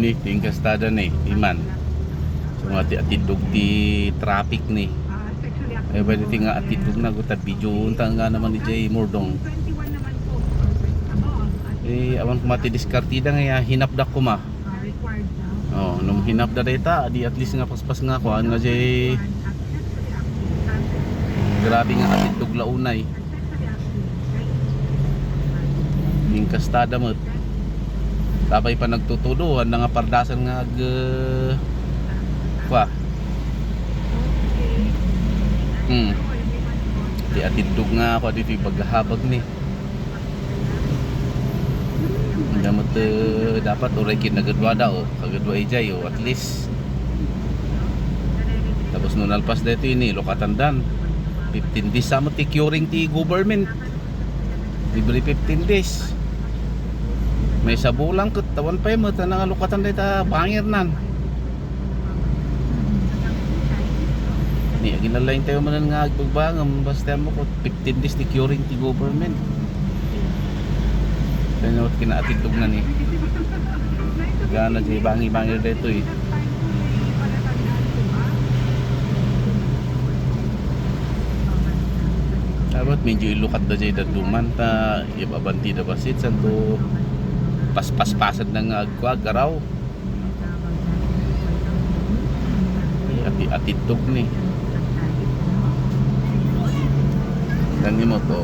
ni ting ni iman. So nga ti atidog ti traffic ni ay ba ti nga atidog na ko ta video. Unta nga naman ni Jay Mordong. Eh awan ko mati diskartida nga ya, hinapdak ko ma. Oh nung hinapda data di at least nga paspas nga ko nga Jay. Grabe nga atidog launay. Ning kastada mo Tapay pa nagtutuduhan na nga pardasan nga ag uh, kwa. Hmm. Di atidog nga ako dito paghahabag ni. Damat uh, dapat oray kin nagadwa daw, kagadwa ijay o at least. Tapos nung nalpas dito ini lokatandan. 15 days sa mo ti curing ti government. Libre 15 days may sabulang ket tawan pa mo tanang alukatan dita bangir nan. Ni ginalain tayo man nga agbagbangam basta mo ko 15 days ni curing ti government. Kanya wat kinaatidog na ni. Gana di bangi bangir dito eh. Dapat medyo ilukat da jay daduman ta ibabanti da basit santo paspas-pasad ng agwa garaw ati atitog ni. Gani mo to.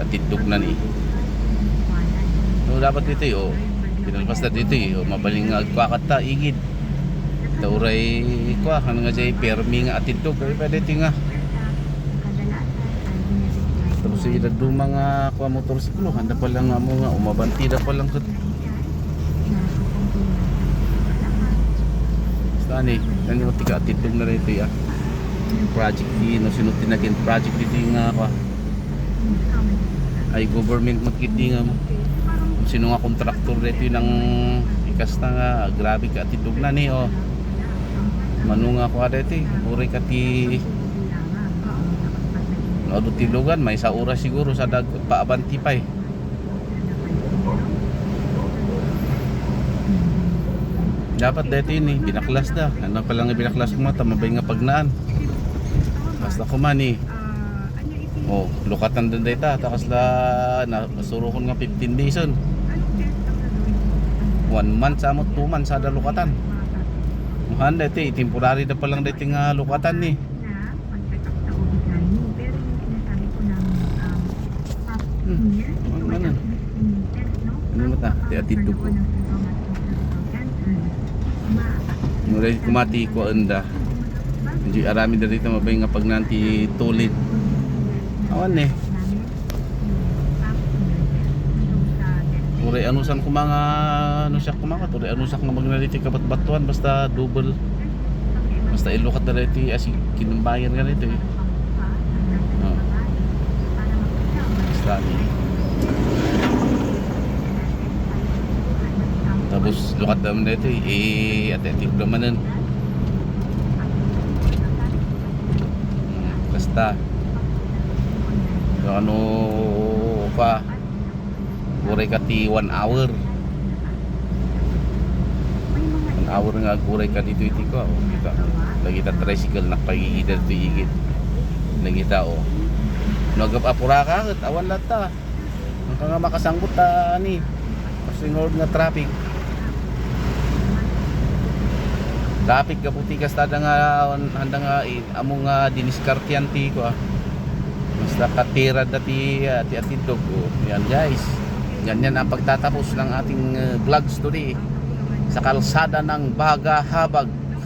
Atitog na ni. No, dapat dito eh oh. pinalpas na dito eh oh. mabaling nga agwa kata igid. Tauray kwa kan nga jay permi nga atitog pwede tinga tapos sa edad do mga kuha motorsiklo handa pa lang nga mo nga umabanti na pa lang kat saan eh? Kanya mo tiga atitog na rin ito ya project di no sinutin na kin project yung nga kwa ay government magkiti nga mo. Sino nga kontraktor yung ng ikas na nga. Grabe ka atitog na ni oh. Manu nga kwa dito eh uri ka ti Ano tilugan, may sa oras siguro sa dag paabanti pa eh. Dapat dito yun eh, binaklas da. Ano pa lang binaklas ko mata, mabay nga pagnaan. Basta ko man eh. Oh, lukatan din dito. Takas la, na, masuro ko nga 15 days on. One month sa mo, two months sa da lukatan. Muhan dito temporary na pa lang dito nga lukatan eh. Hmm. Ano man Ano mo ta? Atidog ko. Mulai kumati ko anda. Hindi arami na dito mabay nga pag nanti tulid. Awan eh. Uri anusan ko mga ano siya kumakat. Uri anusak nga magnaliti kabat batuan basta double. Basta ilukat na dito asi kinumbayan nga dito eh. Ni. Tapos lukat naman dito eh. Eh, attentive naman nun. Basta. Ano pa. Guray ka ti 1 hour. 1 hour nga guray ka dito iti ko. Lagi ta tricycle na pag-iidal to igit. Lagi ta oh. Nagap apura ka, kat awan lahat ta. Ang ka nga makasanggot ta ani. Kasi ngord nga traffic. Traffic ka puti kas tada nga handa nga i- amo nga diniskartian ti ko ah. Basta katira dati ati ati dog. Oh. Yan guys. Ganyan ang pagtatapos ng ating uh, vlogs today sa kalsada ng Baga Habag